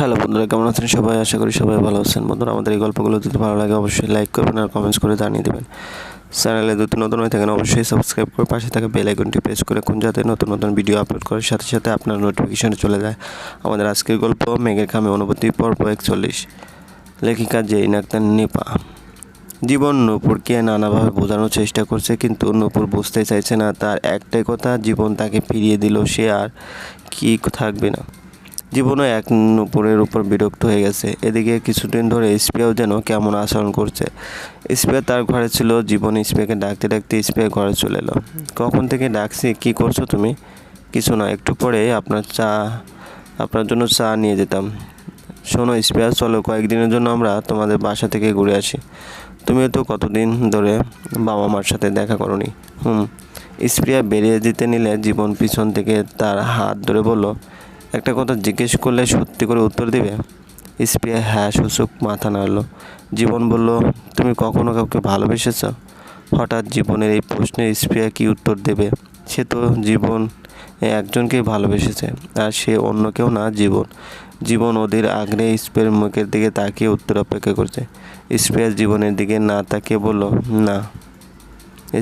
Hello বন্ধুরা, কেমন আছেন সবাই? আশা করি সবাই ভালো আছেন। বন্ধুরা, আমাদের এই গল্পগুলো যদি ভালো লাগে, অবশ্যই লাইক করবেন আর কমেন্টস করে জানিয়ে দেবেন। চ্যানেলে যদি নতুন হয়ে থাকেন, অবশ্যই সাবস্ক্রাইব করে পাশে থাকা বেল আইকনটি প্রেস করে কোন যাতে নতুন নতুন ভিডিও আপলোড করার সাথে সাথে আপনার নোটিফিকেশনে চলে যায়। আমাদের আজকের গল্প, মেঘের খামে অনুভূতি, পর্ব একচল্লিশ। লেখিকা জেইন আক্তার নিপা। জীবন নূপুরকে নানাভাবে বোঝানোর চেষ্টা করছে, কিন্তু নূপুর বুঝতে চাইছে না, তার একটাই কথা, জীবন তাকে ফিরিয়ে দিল সে আর কি থাকবে না। জীবনও এক নূপুরের উপর বিরক্ত হয়ে গেছে। এদিকে কিছুদিন ধরে স্প্রেও যেন কেমন আচরণ করছে। স্প্রে তার ঘরে ছিল, জীবন স্প্রেকে ডাকতে ডাকতে স্প্রে ঘরে চলে এলো। কখন থেকে ডাকছি? কি করছ তুমি? কিছু না, একটু পরে আপনার চা, আপনার জন্য চা নিয়ে যেতাম। শোনো স্পেয়ার চলো কয়েকদিনের জন্য আমরা তোমাদের বাসা থেকে ঘুরে আসি। তুমিও তো কতদিন ধরে বাবা মার সাথে দেখা করনি। হুম। স্প্রিয়া বেরিয়ে যেতে নিলে জীবন পিছন থেকে তার হাত ধরে বলল একটা কথা জিজ্ঞেস করলে সত্যি করে উত্তর দিবে? স্প্রিয়া হ্যাঁ সূচক মাথা নাড়ল। জীবন বলল, তুমি কখনো কাউকে ভালোবেসেছ? হঠাৎ জীবনের এই প্রশ্নে স্প্রিয়া কি উত্তর দেবে? সে তো জীবন একজনকেই ভালোবেসেছে, আর সে অন্য কেউ না, জীবন। জীবন ওদের আগ্রে স্প্রের মুখের দিকে তাকিয়ে উত্তর অপেক্ষা করছে। স্প্রেয়ার জীবনের দিকে না তাকিয়ে বলল, না।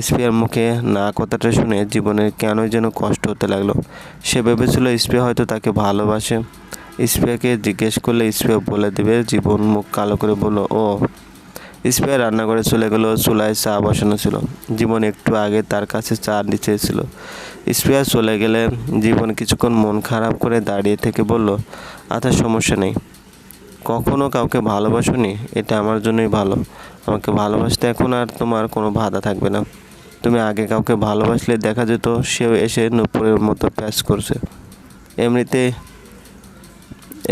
স্প্রেয়ার মুখে না কথাটা শুনে জীবনের কেন যেন কষ্ট হতে লাগল। সে ভেবেছিল স্প্রে হয়তো তাকে ভালোবাসে। স্প্রেয়াকে জিজ্ঞেস করলে স্প্রে বলে দেবে, জীবন মুখ কালো করে বলল, ও। স্প্রে রান্নাঘরে চলে গেল, চুলায় চা বসানো ছিল। জীবন একটু আগে তার কাছে চা চেয়েছিল স্প্রে চলে গেলে জীবন কিছুক্ষণ মন খারাপ করে দাঁড়িয়ে থেকে বলল আচ্ছা সমস্যা নেই। কখনো কাউকে ভালোবাসোনি? এটা আমার জন্যই ভালো। আমাকে ভালোবাসতে এখন আর তোমার কোনো বাধা থাকবে না। তুমি আগে কাউকে ভালোবাসলে দেখা যেত সেও এসে নুপুরের মতো প্যাচ করছে। এমনিতে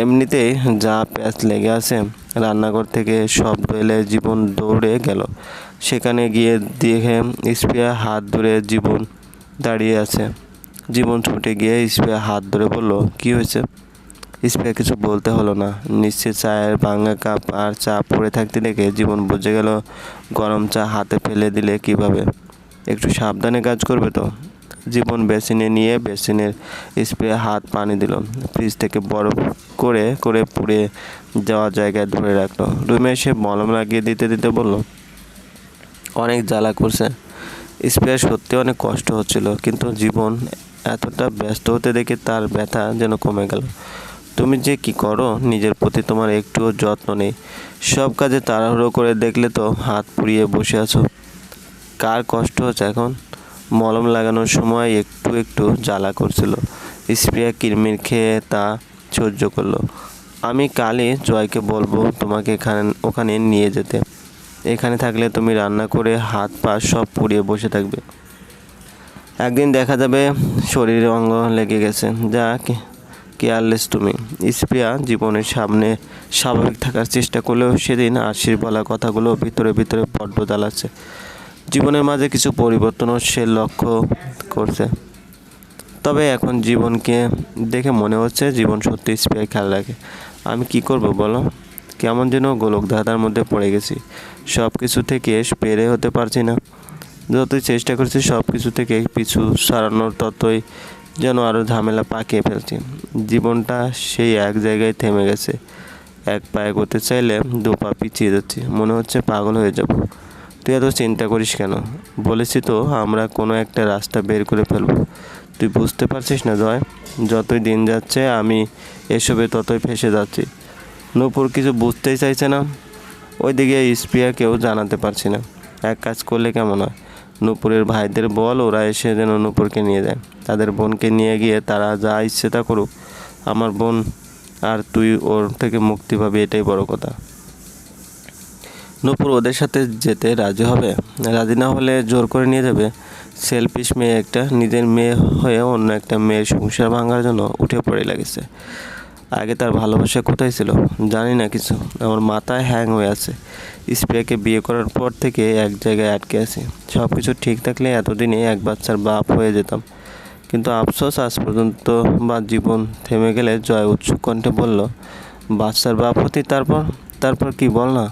এমনিতেই যা প্যাচ লেগে আছে, রান্নাঘর থেকে শব্দ এলে জীবন দৌড়ে গেল। সেখানে গিয়ে দেখে স্প্রিয়া হাত ধরে জীবন দাঁড়িয়ে আছে। জীবন ছুটে গিয়ে স্পিয়া হাত ধরে বলল, কি হয়েছে? স্প্রে কিছু বলতে হলো না। নিশ্চয় চায়ের ভাঙা কাপ আর চা পড়ে থাকতে দেখে জীবন বুঝে গেল, গরম চা হাতে ফেলে দিলে কীভাবে? একটু সাবধানে কাজ করবে তো? জীবন বেসিনে নিয়ে বেসিনের স্প্রে হাত পানি দিল। ফ্রিজ থেকে বরফ করে করে পুড়ে যাওয়া জায়গায় ধরে রাখল। রুমে এসে মলম লাগিয়ে দিতে দিতে বলল, অনেক জ্বালা করছে। স্প্রে সত্যি অনেক কষ্ট হচ্ছিল, কিন্তু জীবন এতটা ব্যস্ত হতে দেখে তার ব্যথা যেন কমে গেল। তুমি যে কি করো? নিজের প্রতি তোমার একটুও যত্ন নেই। সব কাজে তাড়াহুড়ো করে দেখলে তো হাত পুড়িয়ে বসে আছো। কার কষ্ট হচ্ছে এখন? মলম লাগানোর সময় একটু একটু জ্বালা করছিল। স্প্রিয়া কিরমির খেয়ে তা সহ্য করল। আমি কালই জয়কে বলব তোমাকে এখানে, ওখানে নিয়ে যেতে। এখানে থাকলে তুমি রান্না করে হাত পা সব পুড়িয়ে বসে থাকবে। একদিন দেখা যাবে শরীরে অঙ্গ লেগে গেছে। যা কেয়ারলেস তুমি। স্প্রিয়া জীবনের সামনে স্বাভাবিক থাকার চেষ্টা করলেও সেদিন আশির বলা কথাগুলো ভিতরে ভিতরে বড্ড জ্বালাচ্ছে। জীবনের মাঝে কিছু পরিবর্তনও সে লক্ষ্য করছে। তবে এখন জীবনকে দেখে মনে হচ্ছে জীবন সত্যি স্প্রিয়া খেয়াল রাখে। আমি কি করব বলো? কেমন যেন গোলক ধাঁধার মধ্যে পড়ে গেছি। সব কিছু থেকে পেরে হতে পারছি না। যতই চেষ্টা করছি সব কিছু থেকে পিছু সারানোর ততই যেন আরও ঝামেলা পাকিয়ে ফেলছি জীবনটা সেই এক জায়গায় থেমে গেছে। এক পায়ে করতে চাইলে দু পা পিছিয়ে যাচ্ছি। মনে হচ্ছে পাগল হয়ে যাব। তুই এত চিন্তা করিস কেন? বলেছি তো, আমরা কোনো একটা রাস্তা বের করে ফেলব। তুই বুঝতে পারছিস না, জয়। যতই দিন যাচ্ছে, আমি এসবে ততই ফেসে যাচ্ছি। নূপুর কিছু বুঝতেই চাইছে না। ওইদিকে স্প্রিয়াকেও জানাতে পারছি না। এক কাজ করলে কেমন হয়? নূপুরের ভাইদের বল, ওরা এসে যেন নূপুরকে নিয়ে যায়। তাদের বোনকে নিয়ে গিয়ে তারা যা ইচ্ছে তা করুক। আমার বোন আর তুই ওর থেকে মুক্তি পাবি, এটাই বড় কথা। নূপুর ওদের সাথে যেতে রাজি হবে। রাজি না হলে জোর করে নিয়ে যাবে। সেলফিশ মেয়ে একটা, নিজের মেয়ে হয়ে অন্য একটা মেয়ের সংসার ভাঙার জন্য উঠে পড়ে লাগেছে। আগে তার ভালোবাসা কোথায় ছিল? জানি না কিছু। আমার মাথায় হ্যাং হয়ে আছে। স্প্রেকে বিয়ে করার পর থেকে এক জায়গায় আটকে আছি। সব কিছু ঠিক থাকলে এতদিনে এক বাচ্চার বাপ হয়ে যেতাম। কিন্তু আফসোস, আজ পর্যন্ত বা জীবন থেমে গেলে জয় উৎসুক কণ্ঠে বলল, বাচ্চার বাপ হতি তারপর? তারপর কি বল না?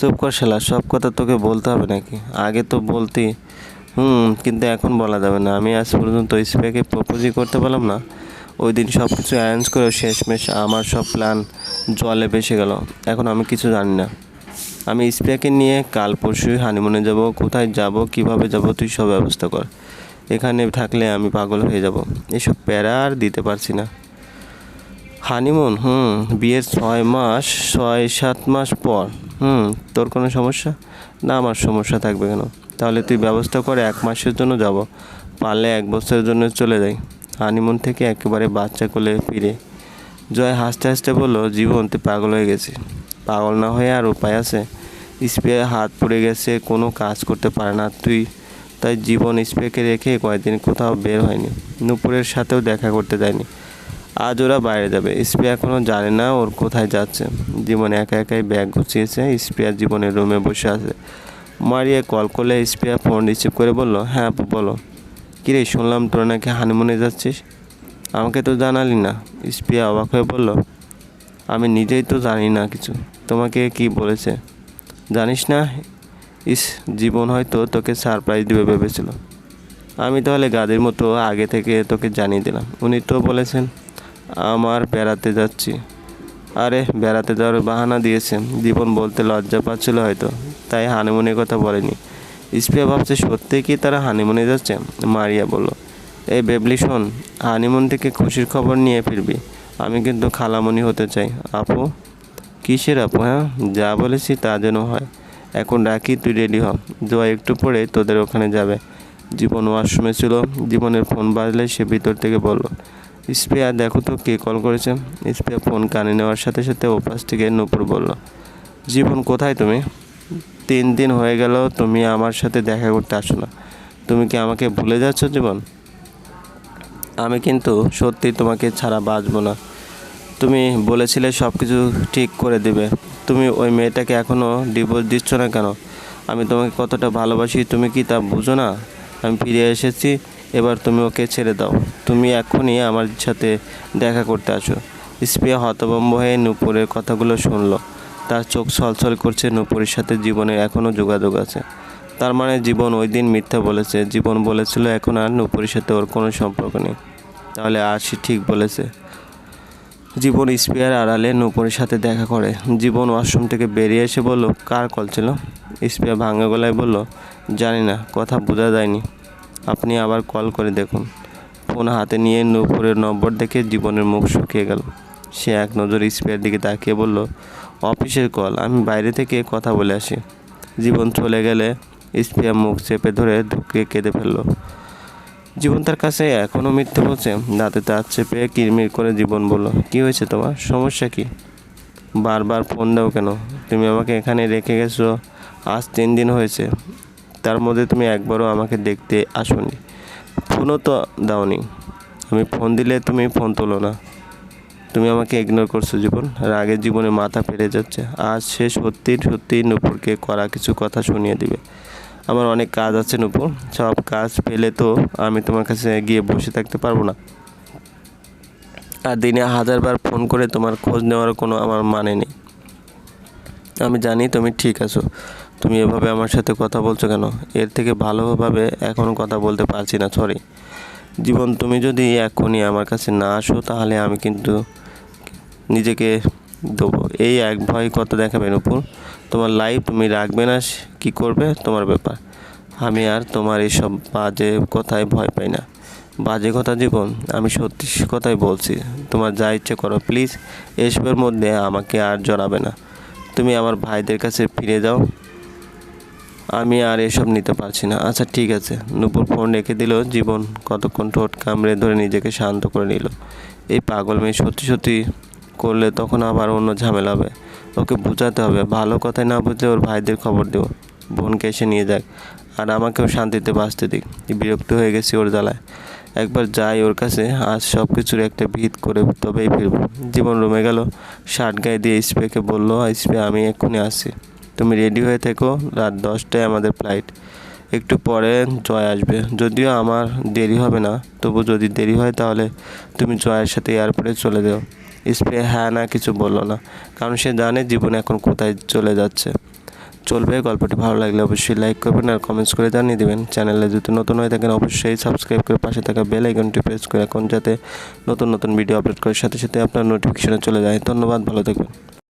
চুপ কর শালা, সব কথা তোকে বলতে হবে নাকি? আগে তো বলতি। হুম, কিন্তু এখন বলা যাবে না। আমি আজ পর্যন্ত স্প্রেকে প্রপোজই করতে পারলাম না। ওই দিন সব কিছু অ্যারেঞ্জ করে শেষমেশ আমার সব প্ল্যান জলে ভেসে গেল। এখন আমি কিছু জানি না। আমি স্প্রেকে নিয়ে কাল পরশুই হানিমুনে যাব, কোথায় যাব, কীভাবে যাব, তুই সব ব্যবস্থা কর। এখানে থাকলে আমি পাগল হয়ে যাব। এসব প্যারা আর দিতে পারছি না। হানিমুন হুম, বিয়ের ছয় মাস, ছয় সাত মাস পর। হুম, তোর কোনো সমস্যা? না, আমার সমস্যা থাকবে কেন? তাহলে তুই ব্যবস্থা করে, এক মাসের জন্য যাব। পারলে এক বছরের জন্য চলে যাই। হানিমুন থেকে একেবারে বাচ্চা কোলে ফিরে জয় হাসতে হাসতে বলল, জীবন তুই পাগল হয়ে গেছে। পাগল না হয়ে আর উপায় আছে? স্প্রে হাত পড়ে গেছে, কোনো কাজ করতে পারে না তুই। তাই জীবন স্প্রেকে রেখে কয়েকদিন কোথাও বের হয়নি। নুপুরের সাথেও দেখা করতে দেয়নি আজ ওরা বাইরে যাবে। স্প্রে এখনও জানে না ওর কোথায় যাচ্ছে। জীবন একা একাই ব্যাগ গুছিয়েছে স্প্রিয়া জীবনের রুমে বসে আছে। মারিয়া কল করলে স্প্রিয়া ফোন রিসিভ করে বলল হ্যাঁ বলো। কিরে, শুনলাম তোরা নাকি হানিমুনে যাচ্ছিস? আমাকে তো জানালি না। স্প্রিয়া অবাক হয়ে বলল, আমি নিজেই তো জানি না কিছু। তোমাকে কি বলেছে? জানিস না? ইস, জীবন হয়তো তোকে সারপ্রাইজ দেবে ভেবেছিল। আমি তাহলে গাদের মতো আগে থেকে তোকে জানিয়ে দিলাম। উনি তো বলেছেন, আমার বেড়াতে যাচ্ছি। আরে, বেড়াতে যাওয়ার বাহানা দিয়েছে জীবন বলতে লজ্জা পাচ্ছিল হয়তো, তাই হানিমুনের কথা বলেনি। স্প্রিয়া ভাবছে, সত্যি কি তারা হানিমুনে যাচ্ছে? মারিয়া বলল, এই বেবলি, শোন হানিমুন থেকে খুশির খবর নিয়ে ফিরবি। আমি কিন্তু খালামণি হতে চাই। আপু? কিসের আপু হ্যাঁ? যা বলেছি তা যেন হয়। এখন রাখি, তুই রেডি হ। জোয়া একটু পরে তোদের ওখানে যাবে। জীবন ওয়াশরুমে ছিল। জীবনের ফোন বাজলে সে ভিতর থেকে বলল স্প্রিয়া দেখো তো কে কল করেছে। স্প্রিয়া ফোন কানে নেওয়ার সাথে সাথে ওপাশ থেকে নূপুর বলল, জীবন, কোথায় তুমি? তিন দিন হয়ে গেল তুমি আমার সাথে দেখা করতে আসো না। তুমি কি আমাকে ভুলে যাচ্ছ জীবন? আমি কিন্তু সত্যি তোমাকে ছাড়া বাঁচবো না। তুমি বলেছিলে সব কিছু ঠিক করে দেবে। তুমি ওই মেয়েটাকে এখনও ডিভোর্স দিচ্ছ না কেন? আমি তোমাকে কতটা ভালোবাসি, তুমি কি তা বুঝো না? আমি ফিরে এসেছি, এবার তুমি ওকে ছেড়ে দাও। তুমি এখনই আমার সাথে দেখা করতে আসো। স্প্রিয়া হতভম্ব হয়ে নূপুরের কথাগুলো শুনলো। তার চোখ ছলছল করছে নূপুরের সাথে জীবনের এখনও যোগাযোগ আছে। তার মানে জীবন ওই দিন মিথ্যা বলেছে। জীবন বলেছিল, এখন আর নূপুরের সাথে ওর কোনো সম্পর্ক নেই। তাহলে আশি ঠিক বলেছে। জীবন স্পিয়ার আড়ালে নূপুরের সাথে দেখা করে। জীবন ওয়াশরুম থেকে বেরিয়ে এসে বলল, কার কল ছিল? স্পিয়ার ভাঙা গলায় বলল, জানি না, কথা বোঝা যায়নি। আপনি আবার কল করে দেখুন। ফোন হাতে নিয়ে নূপুরের নম্বর দেখে জীবনের মুখ শুকিয়ে গেল। সে এক নজর স্পিয়ার দিকে তাকিয়ে বলল অফিসের কল। আমি বাইরে থেকে কথা বলে আসি। জীবন চলে গেলে স্পিয়া মুখ চেপে ধরে ঢুকে কেঁদে ফেলল। জীবন তার কাছে এখনও মিথ্যে বলছে। দাঁতে তার চেপে কিরমির করে জীবন বলল, কি হয়েছে তোমার? সমস্যা কি? বারবার ফোন দাও কেন? তুমি আমাকে এখানে রেখে গেছো। আজ তিন দিন হয়েছে। তার মধ্যে তুমি একবারও আমাকে দেখতে আসোনি। ফোনও তো দাওনি। আমি ফোন দিলে তুমি ফোন তোলো না। তুমি আমাকে ইগনোর করছ, জীবন। রাগের জীবনে মাথা ফেটে যাচ্ছে। আজ সে সত্যি সত্যি নূপুরকে করা কিছু কথা শুনিয়ে দিবে। আমার অনেক কাজ আছে নূপুর। সব কাজ পেলে তো আমি তোমার কাছে গিয়ে বসে থাকতে পারব না। আর দিনে হাজারবার ফোন করে তোমার খোঁজ নেওয়ার কোনো আমার মানে নেই। আমি জানি তুমি ঠিক আছো। তুমি এভাবে আমার সাথে কথা বলছো কেন? এর থেকে ভালোভাবে এখনও কথা বলতে পারছি না সরি জীবন, তুমি যদি এখনই আমার কাছে না আসো, তাহলে আমি কিন্তু নিজেকে দেবো। এই এক ভয় কত দেখাবে নূপুর তোমার লাইফ তুমি রাখবে না কি করবে? তোমার ব্যাপার। আমি আর তোমার এইসব বাজে কথায় ভয় পাই না। বাজে কথা জীবন, আমি সত্যি কথাই বলছি। তোমার যা ইচ্ছে করো প্লিজ এসবের মধ্যে আমাকে আর জড়াবে না। তুমি আমার ভাইদের কাছে ফিরে যাও। আমি আর এসব নিতে পারছি না। আচ্ছা ঠিক আছে। নূপুর ফোন রেখে দিল। জীবন কতক্ষণ ঠোঁট কামড়ে ধরে নিজেকে শান্ত করে নিল। এই পাগল মেয়ে সত্যি সত্যি করলে তখন আবার অন্য ঝামেলা হবে। ওকে বোঝাতে হবে, ভালো কথায় না বুঝে ওর ভাইদের খবর দেবো বোনকে এসে নিয়ে যাক। আর আমাকেও শান্তিতে বাঁচতে দিক। বিরক্ত হয়ে গেছি ওর জ্বালায়। একবার যাই ওর কাছে, আজ সব কিছুর একটা ভিত করে তবেই ফিরবো। জীবন রুমে গেল। শার্ট গায়ে দিয়ে স্প্রেকে বলল স্প্রে আমি এক্ষুনি আসছি। তুমি রেডি হয়ে থেকো, রাত দশটায় আমাদের ফ্লাইট। একটু পরে জয় আসবে। যদিও আমার দেরি হবে না, তবু যদি দেরি হয় তাহলে তুমি জয়ের সাথে এয়ারপোর্টে চলে যাও। স্প্রে হ্যাঁ না কিছু বলল না। কারণ সে জানে জীবন এখন কোথায় চলে যাচ্ছে। চলবে, গল্পটি ভালো লাগলে অবশ্যই লাইক করবেন আর কমেন্টস করে জানিয়ে দেবেন। চ্যানেলে যদি নতুন হয়ে থাকেন, অবশ্যই সাবস্ক্রাইব করে পাশে থাকা বেল আইকনটি প্রেস করে এখন যাতে নতুন নতুন ভিডিও আপলোড করার সাথে সাথে আপনার নোটিফিকেশনে চলে যায়। ধন্যবাদ, ভালো থাকবেন।